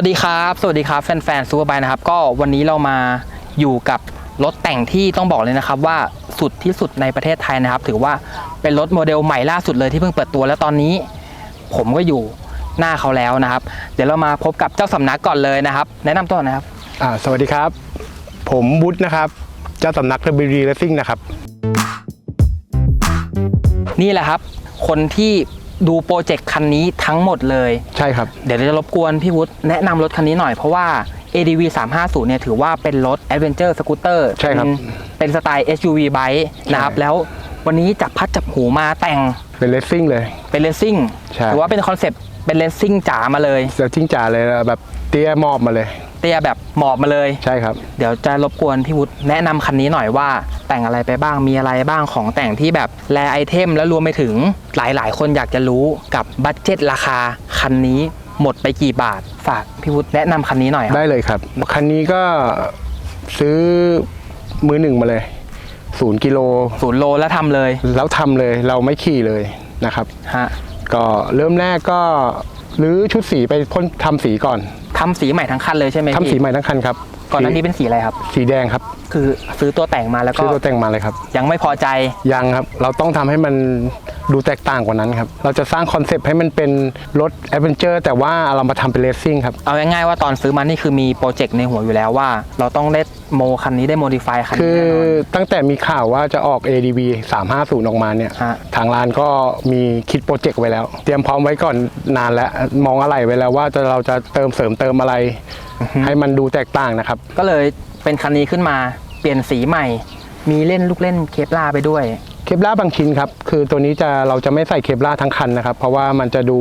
สวัสดีครับ สวัสดีครับแฟนๆซูเปอร์ไบค์นะครับ ก็วันนี้เรามาอยู่กับรถแต่งที่ต้องบอกเลยนะครับว่าสุดที่สุดในประเทศไทยนะครับ ถือว่าเป็นรถโมเดลใหม่ล่าสุดเลยที่เพิ่งเปิดตัวแล้วตอนนี้ ผมก็อยู่หน้าเขาแล้วนะครับ เดี๋ยวเรามาพบกับเจ้าสำนักก่อนเลยนะครับ แนะนำตัวหนะครับ อ่าสวัสดีครับ ผมบุ๊ทนะครับ เจ้าสำนัก WD Racing นะครับ นี่แหละครับ คนที่ ดูโปรเจกต์คันนี้ทั้งหมดเลย ใช่ครับ เดี๋ยวเราจะรบกวนพี่วุฒิแนะนำรถคันนี้หน่อยเพราะว่า ADV 350เนี่ยถือว่าเป็นรถ Adventure Scooter ใช่ครับ เป็นเป็นสไตล์ SUV bike นะครับใช่แล้ววันนี้จับพัดจับหูมาแต่งเป็น Racing เลย เป็นเลสซิ่งใช่ถือว่าเป็นคอนเซปต์เป็นเลสซิ่งจ๋ามาเลยเซลทิ้งจ่าเลยแบบเตี้ยมอบมาเลย เตี้ยแบบหมอบมาเลย ใช่ครับ เดี๋ยวจะรบกวนพี่วุฒิแนะนำคันนี้หน่อยว่า แต่งอะไรไปบ้างมีอะไรบ้างของแต่งที่แบบแลไอเทมแล้วรวมไปถึงหลายๆ คนอยากจะรู้กับบัตเจ็ตราคาคันนี้หมดไปกี่บาท ฝากพี่วุฒิแนะนำคันนี้หน่อยครับ ได้เลยครับ คันนี้ก็ซื้อมือหนึ่งมาเลยศูนย์กิโล ศูนย์โลแล้วทำเลยแล้วทำเลยเราไม่ขี่เลยนะครับ ฮะ ก็เริ่มแรกก็ รื้อชุดสีไปพ่นทำสีก่อนทำสีใหม่ทั้งคันเลยใช่ไหมทำสีพี่ใหม่ทั้งคันครับ ก่อนหน้านี้เป็นสีอะไรครับ สีแดงครับ คือซื้อตัวแต่งมาแล้วก็ซื้อตัวแต่งมาเลยครับ ยังไม่พอใจยังครับ เราต้องทำให้มันดูแตกต่างกว่านั้นครับ เราจะสร้างคอนเซปต์ให้มันเป็นรถแอดเวนเจอร์แต่ว่าเรามาทำเป็นเรซซิ่งครับ เอาง่ายๆว่าตอนซื้อมานี่คือมีโปรเจกต์ในหัวอยู่แล้วว่า เราต้องได้โมคันนี้ได้โมดิฟายคันคืนี้อแน่นอนตั้งแต่มีข่าวว่าจะออก ADV 350ออกมาเนี่ยฮะทางร้านก็มีคิดโปรเจกต์ไว้แล้ว เตรียมพร้อมไว้ก่อนนานแล้วมองอะไรไว้แล้วว่าจะเราจะเติมเสริมเติมอะไร ให้มันดูแตกต่างนะครับ ก็เลยเป็นคันนี้ขึ้นมาเปลี่ยนสีใหม่ มีเล่นลูกเล่นเคปลาร์ไปด้วย เคปลาร์บางชิ้นครับ คือตัวนี้จะเราจะไม่ใส่เคปลาร์ทั้งคันนะครับ เพราะว่ามันจะดู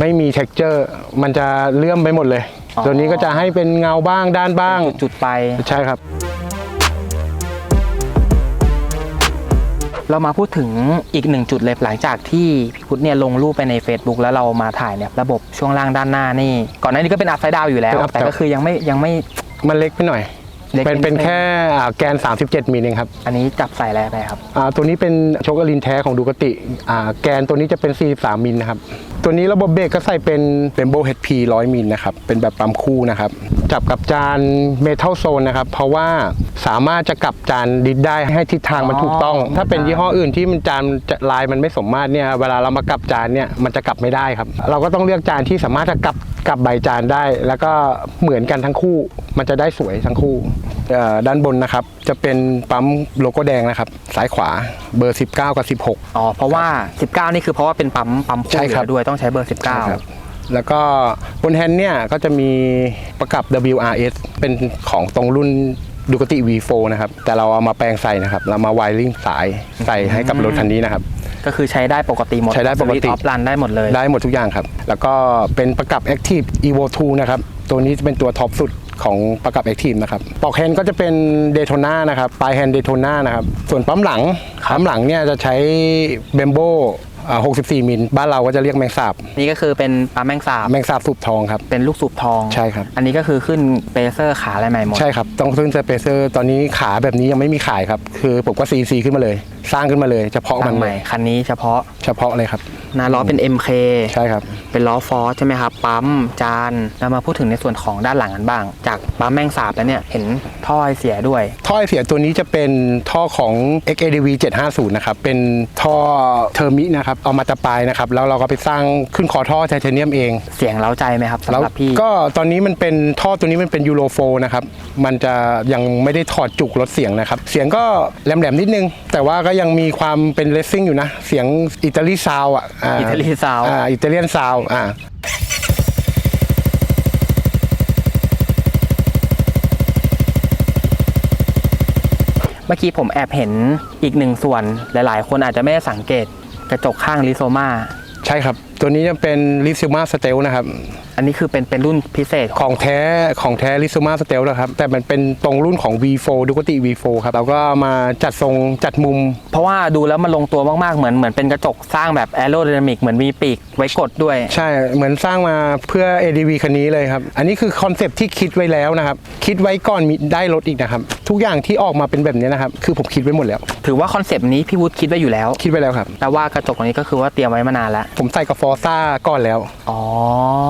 ไม่มี t e x t อร์มันจะเลื่อมไปหมดเลยอ๋อตัวนี้ก็จะให้เป็นเงาบ้างด้านบ้างจุดๆไปใช่ครับ เรามาพูดถึงอีกหนึ่งจุดเลยหลังจากที่พี่พุทธเนี่ยลงรูปไปใน Facebook แล้วเรามาถ่ายเนี่ยระบบช่วงล่างด้านหน้านี่ ก่อนหน้านี้ก็เป็นอัพไซด์ดาวอยู่แล้วเป็น upside แต่ก็คือยังไม่ยังไม่มันเล็กไปหน่อยเล็กเป็นนิดเป็นนึงแค่อ่าแกน 37มิลเองครับอันนี้จับใส่อะไรไปครับ อ่าตัวนี้เป็นโชคอลินแท้ของดูกติอ่าแกนตัวนี้จะเป็น 43มิลนะครับ ตัวนี้ระบบเบรกก็ใส่เป็นเป็นโบ HP 100มิลนะครับ เป็นแบบปั๊มคู่นะครับ จับกับจานเมทัลโซนนะครับ เพราะว่าสามารถจะกลับจานดิดได้ให้ทิศทางมันถูกต้อง ถ้าเป็นยี่ห้ออื่นที่มันจานจะลายมันไม่สมมาตรเนี่ยเวลาเรามากลับจานเนี่ยมันจะกลับไม่ได้ครับ เราก็ต้องเลือกจานที่สามารถจะกลับกลับใบจานได้ แล้วก็เหมือนกันทั้งคู่ มันจะได้สวยทั้งคู่เอ่อด้านบนนะครับ จะเป็นปั๊มโลโก้แดงนะครับซ้ายขวาเบอร์ 19 กับ 16อ๋อเพราะว่า 19 นี่คือเพราะว่าเป็นปั๊มปั๊มคู่ใช่อยู่ครับแล้วด้วยต้องใช้เบอร์ครับ แล้วก็บนแฮนด์เนี่ยก็จะมีประกับ WRS เป็นของตรงรุ่นดูกติ V4 นะครับ แต่เราเอามาแปลงใส่นะครับ เรามาไวริงสายใส่ให้กับรถคันนี้นะครับ19ก็คือใช้ได้ปกติหมดใช้ได้ปกติออฟรันได้หมดเลย ได้หมดทุกอย่างครับ แล้วก็เป็นประกับ Active Evo 2 นะครับ ตัวนี้จะเป็นตัวท็อปสุดของประกับ Active นะครับปลอกแฮนด์ก็จะเป็น Daytona นะครับ ปลายแฮนด์ Daytona นะครับ ส่วนปั๊มหลังครับปั๊มหลังเนี่ยจะใช้ Bembo อ่า 64 มิลบ้านเราก็จะเรียกแมงสาบนี่ก็คือเป็นปั๊มแมงสาบแมงสาบสูบทองครับ เป็นลูกสูบทองใช่ครับ อันนี้ก็คือขึ้นเปเซอร์ขาอะไรใหม่หมด ใช่ครับ ต้องขึ้นสเปเซอร์ ตอนนี้ขาแบบนี้ยังไม่มีขายครับ คือผมก็ซีซีขึ้นมาเลยสร้างขึ้นมาเลย เฉพาะตั้มันงใหเลม่ยคันนี้เฉพาะเฉพาะเลยครับหน้าล้อเป็น MK ใช่ครับ เป็นล้อฟอร์สใช่ไหมครับ ปั๊ม จานเรามาพูดถึงในส่วนของด้านหลังกันบ้าง จากปั๊มแมงสาบแล้วเนี่ยเห็นท่อไอเสียด้วย ท่อไอเสียตัวนี้จะเป็นท่อของ XADV 750 นะครับ เป็นท่อเทอร์มินะครับ เอามาตะปายนะครับ แล้วเราก็ไปสร้างขึ้นคอท่อไทเทเนียมเอง เสียงเล้าใจไหมครับสำแล้วหรับพี่ก็ตอนนี้มันเป็นท่อตัวนี้มันเป็นยูโรโฟนะครับ มันจะยังไม่ได้ถอดจุกลดเสียงนะครับ เสียงก็แหลมๆนิดนึง แต่ว่าก็ยังมีความเป็นเลสซิ่งอยู่นะ เสียงอิตาลีซาวอะอิตาลีซาวด์อ่าอิตาเลียนซาวอ่าเมื่อกี้ผมแอบเห็นอีกหนึ่งส่วนหลาย ๆ คนอาจจะไม่ได้สังเกตกระจกข้างลิโซมาใช่ครับ ตัวนี้จะเป็นลิซิมาสเตลนะครับ อันนี้คือเป็นเป็นรุ่นพิเศษของแท้ของแท้ลิซูมาสเตลนะครับ แต่มันเป็นตรงรุ่นของ V4 ดูกติ V4 ครับเราก็มาจัดทรงจัดมุม เพราะว่าดูแล้วมันลงตัวมากๆเหมือนเหมือนเป็นกระจกสร้างแบบแอโร d y นามิกเหมือนมีปีกไว้กดด้วย ใช่ เหมือนสร้างมาเพื่อ ADV คันนี้เลยครับ อันนี้คือคอนเซปต์ที่คิดไว้แล้วนะครับ คิดไว้ก่อนมีได้รถอีกนะครับ ทุกอย่างที่ออกมาเป็นแบบนี้นะครับ คือผมคิดไว้หมดแล้ว ถือว่าคอนเซปต์นี้พี่วุฒิคิดไว้อยู่แล้วคิดไว้แล้วครับ แต่ว่ากระจกอันนี้ก็คือว่าเตรียมไว้มานานแล้วผมใส่กับฟอร์ซ่าก่อนแล้ว อ๋ออ่าอ่า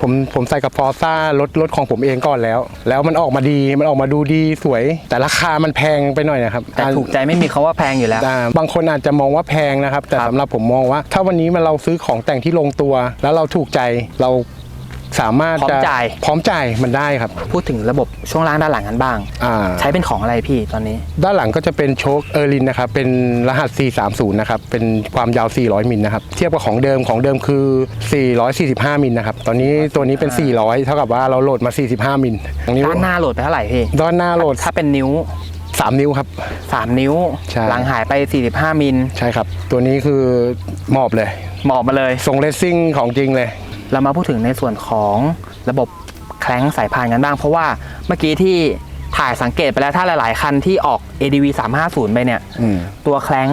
ผมผมใส่กับฟอร์ซ่ารถรถของผมเองก่อนแล้ว แล้วมันออกมาดีมันออกมาดูดีสวย แต่ราคามันแพงไปหน่อยนะครับแต่ถูกใจไม่มีเขาว่าแพงอยู่แล้วอ่าบางคนอาจจะมองว่าแพงนะครับ แต่ครับสำหรับผมมองว่า ถ้าวันนี้มันเราซื้อของแต่งที่ลงตัว แล้วเราถูกใจเรา สามารถพร้อมจะจ่าย พร้อมจ่ายมันได้ครับ พูดถึงระบบช่วงล่างด้านหลังกันบ้าง อ่า ใช้เป็นของอะไรพี่ตอนนี้ ด้านหลังก็จะเป็นโชคเออร์ลินนะครับ เป็นรหัส430 นะครับ เป็นความยาว 400 มิลนะครับ เทียบกับของเดิมของเดิมคือ 445 มิลนะครับ ตอนนี้ตัวนี้เป็น 400 เท่ากับว่าเราโหลดมา 45 มิลตรงนี้ด้านหน้าโหลดไปเท่าไหร่พี่ด้านหน้าโหลด ถ้าเป็นนิ้ว 3 นิ้วครับ 3 นิ้ว ใช่ หลังหายไป 45 มิลใช่ครับ ตัวนี้คือหมอบเลย หมอบมาเลย ทรงเลสซิ่งของจริงเลย เรามาพูดถึงในส่วนของระบบแคล้งสายพานกันบ้าง เพราะว่าเมื่อกี้ที่ถ่ายสังเกตไปแล้วถ้าหลาย ๆ คันที่ออก ADV 350 ไปเนี่ย อืมตัวแคล้ง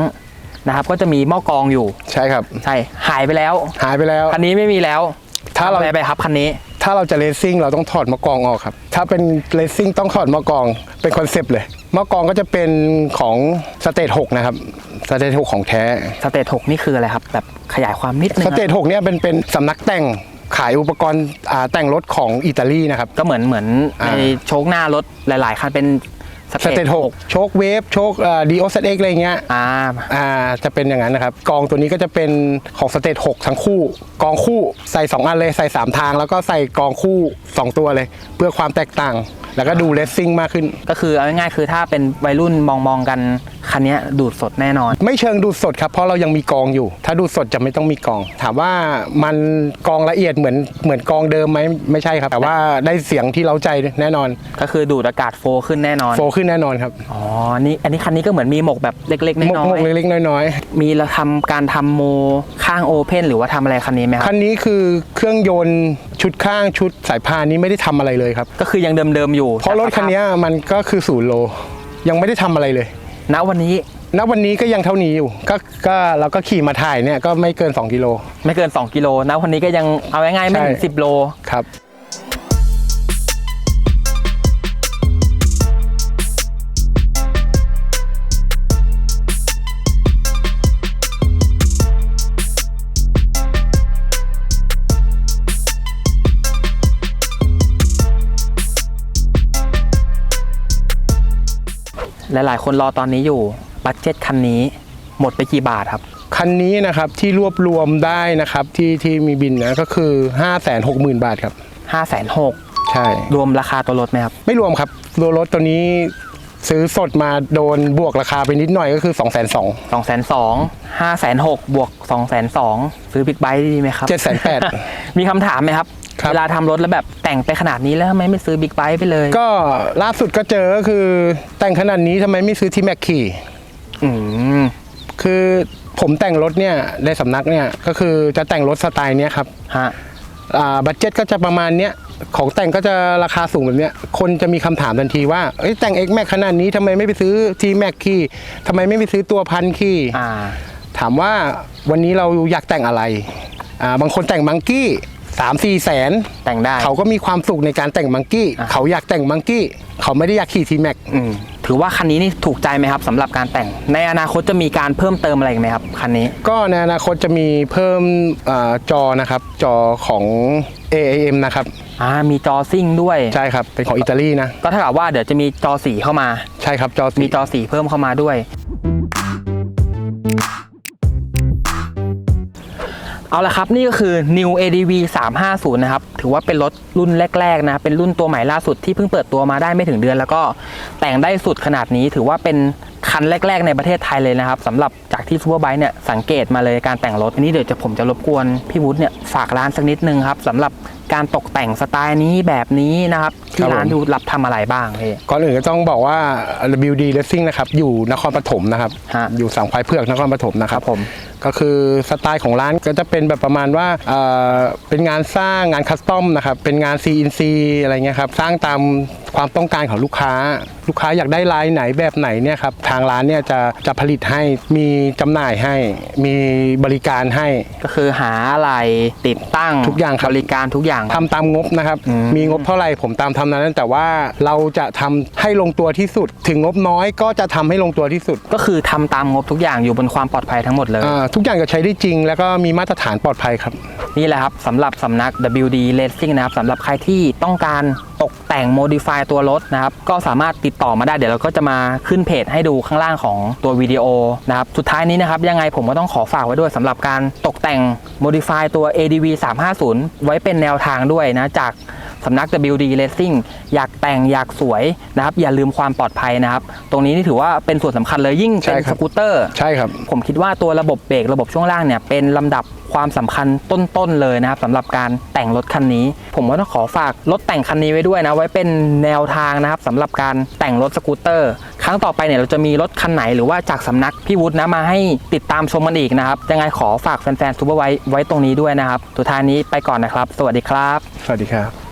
นะครับ ก็จะมีหม้อกรองอยู่ ใช่ครับ ใช่ หายไปแล้ว หายไปแล้ว คันนี้ไม่มีแล้วถ้าเรา ทำอะไรไปครับคันนี้ ถ้าเราจะเลสซิ่งเราต้องถอดมะกองออกครับ ถ้าเป็นเลสซิ่งต้องถอดมะกองเป็นคอนเซปต์เลยมะกองก็จะเป็นของสเตท6นะครับสเตท6ของแท้สเตท6นี่คืออะไรครับ แบบขยายความนิดนึงสครับเตท6เนี่ยเป็นเป็นสำนักแต่งขายอุปกรณ์อ่าแต่งรถของอิตาลีนะครับ ก็เหมือนเหมือนอ่าในโชคหน้ารถหลาย ๆคันเป็น สสเตเตทท6 6โชคเวฟโชคดีโอเซเอ็กอะไรเงี้ยอ่าอ่าจะเป็นอย่างนั้นนะครับ กองตัวนี้ก็จะเป็นของสเตท6ทั้งคู่ กองคู่ใส่ 2 อันเลยใส่ 3 ทาง แล้วก็ใส่กองคู่ 2 ตัวเลย เพื่อความแตกต่าง แล้วก็ดูเลสซิ่งมากขึ้น ก็คือเอาง่ายๆคือถ้าเป็นวัยรุ่นมองมองๆกันคันเนี้ยดูดสดแน่นอน ไม่เชิงดูดสดครับเพราะเรายังมีกองอยู่ ถ้าดูดสดจะไม่ต้องมีกอง ถามว่ามันกองละเอียดเหมือนเหมือนกองเดิมไหมไม่ใช่ครับ แต่ว่าได้เสียงที่เราใจแน่นอน ก็คือดูดอากาศโฟลขึ้นแน่นอน โฟขึ้นแน่นอนครับอ๋อนี่อันนี้คันนี้ก็เหมือนมีหมกแบบเล็กๆหมกน้อหมกยเล็กๆน้อยๆมีเราทำการทำโมข้างโอเพนหรือว่าทำอะไรคันนี้ไหมคๆรับคันนี้คือเครื่องยนต์ ชุดข้างชุดสายพานนี้ไม่ได้ทำอะไรเลยครับ ก็คือยังเดิมๆอยู่ เพราะรถคันนี้มันก็คือศูนย์โล ยังไม่ได้ทำอะไรเลย ณวันนี้ณวันนี้ก็ยังเท่านี้อยู่ ก็ก็เราก็ขี่มาถ่ายเนี่ยก็ไม่เกิน 2 กิโล ไม่เกิน 2 กิโลณวันนี้ก็ยังเอาง่ายๆไม่ถึงใช่10 โล ครับ หลาย ๆ คนรอตอนนี้อยู่บัตเจ็ตคันนี้หมดไปกี่บาทครับ คันนี้นะครับที่รวบรวมได้นะครับที่ที่มีบินนะก็คือ 5 6 0 0 0 0 บาทครับ 5 6 0 0 0ใช่รวมราคาตัวรถไหมครับ ไม่รวมครับตัวรถตัวนี้ซื้อสดมาโดนบวกราคาไปนิดหน่อยก็คือ 2 2 0 0 0 2 2 0 0 0 5 6 0 0บวก 2 2 0 0ซื้อบิ๊กไบค์ดีไหมครับ0 7 8 0 0 มีคำถามไหมครับครับ เวลาทำรถแล้วแบบแต่งไปขนาดนี้แล้วทำไมไม่ซื้อบิ๊กไบค์ไปเลย ก็ล่าสุดก็เจอก็คือแต่งขนาดนี้ทำไมไม่ซื้อที่แม็กขี่อืมคือผมแต่งรถเนี่ยในสำนักเนี่ยก็คือจะแต่งรถสไตล์เนี้ยครับฮะอ่าบัตเจ็ตก็จะประมาณเนี้ยของแต่งก็จะราคาสูงแบบเนี้ยคนจะมีคำถามทันทีว่าเอ้ยแต่ง X Max ขนาดนี้ทำไมไม่ไปซื้อ T Max ขี่ทำไมไม่ไปซื้อตัวพันขี่อ่าถามว่าวันนี้เราอยากแต่งอะไรอ่าบางคนแต่งมังกี้ สามสี่แสนแต่งได้ เขาก็มีความสุขในการแต่งมังกี้อ่าเขาอยากแต่งมังกี้เขาไม่ได้อยากขี่ T Max อืมถือว่าคันนี้นี่ถูกใจไหมครับสำหรับการแต่ง ในอนาคตจะมีการเพิ่มเติมอะไรอีกไหมครับคันนี้ ก็ในอนาคตจะมีเพิ่มอาจอนะครับ จอของ AAM นะครับอ่ามีจอซิ่งด้วย ใช่ครับเป็นของอิตาลีนะก็เท่ากับว่าเดี๋ยวจะมีจอสีเข้ามา ใช่ครับจอสีมีจอสีเพิ่มเข้ามาด้วย เอาละครับนี่ก็คือ New ADV 350 นะครับ ถือว่าเป็นรถรุ่นแรกๆนะเป็นรุ่นตัวใหม่ล่าสุดที่เพิ่งเปิดตัวมาได้ไม่ถึงเดือน แล้วก็แต่งได้สุดขนาดนี้ถือว่าเป็นคันแรก ๆ ในประเทศไทยเลยนะครับสำหรับจากที่ซูเปอร์ไบค์เนี่ยสังเกตมาเลยการแต่งรถอันนี้เดี๋ยวจะผมจะรบกวนพี่วุฒิเนี่ยฝากร้านสักนิดนึงครับสำหรับการตกแต่งสไตล์นี้แบบนี้นะครับที่ร้านดูรับทำอะไรบ้างพี่ก่อนอื่นก็ต้องบอกว่า WD Racing นะครับอยู่นครปฐมนะครับฮะอยู่สังควายเผือกนครปฐมนะคครัรับบผม ก็คือสไตล์ของร้านก็จะเป็นแบบประมาณว่าเอ่อเป็นงานสร้างงานคัสตอมนะครับเป็นงาน CNC อะไรเงี้ยครับสร้างตามความต้องการของลูกค้า ลูกค้าอยากได้ลายไหนแบบไหนเนี่ยครับทางร้านเนี่ยจะจะผลิตให้มีจำหน่ายให้ มีบริการให้ ก็คือหาอะไรติดตั้งทุกอย่างครับ บริการทุกอย่าง ทำตามงบนะครับ อืม มีงบเท่าไหร่ผมตามทำนั้น แต่ว่าเราจะทำให้ลงตัวที่สุด ถึงงบน้อยก็จะทำให้ลงตัวที่สุดก็คือทำตามงบทุกอย่างอยู่บนความปลอดภัยทั้งหมดเลย อ่าทุกอย่างจะใช้ได้จริง แล้วก็มีมาตรฐานปลอดภัยครับ นี่แหละครับสำหรับสำนัก WD Racing นะครับสำหรับใครที่ต้องการตกแต่ง modify ตัวรถนะครับ ก็สามารถติดต่อมาได้เดี๋ยวเราก็จะมาขึ้นเพจให้ดูข้างล่างของตัววิดีโอนะครับ สุดท้ายนี้นะครับ ยังไงผมก็ต้องขอฝากไว้ด้วยสำหรับการตกแต่ง modify ตัว ADV 350 ไว้เป็นแนวทางด้วยนะจาก สำนัก WD Racing อยากแต่งอยากสวยนะครับ อย่าลืมความปลอดภัยนะครับ ตรงนี้นี่ถือว่าเป็นส่วนสำคัญเลยยิ่งเป็นใช่ครัสบ กูตเตอร์ ใช่ครับ ผมคิดว่าตัวระบบเบรกระบบช่วงล่างเนี่ยเป็นลำดับความสำคัญต้นๆเลยนะครับสำหรับการแต่งรถคันนี้ ผมก็ต้องขอฝากรถแต่งคันนี้ไว้ด้วยนะ ไว้เป็นแนวทางนะครับสำหรับการแต่งรถสกูตเตอร์ ครั้งต่อไปเนี่ยเราจะมีรถคันไหนหรือว่าจากสำนักพี่วุฒินะมาให้ติดตามชมกันอีกนะครับยังไงขอฝากแฟนๆซูเปอร์ไว้ไว้ตรงนี้ด้วยนะครับสุดท้ายนี้ไปก่อนนะครับ สวัสดีครับ สวัสดีครับ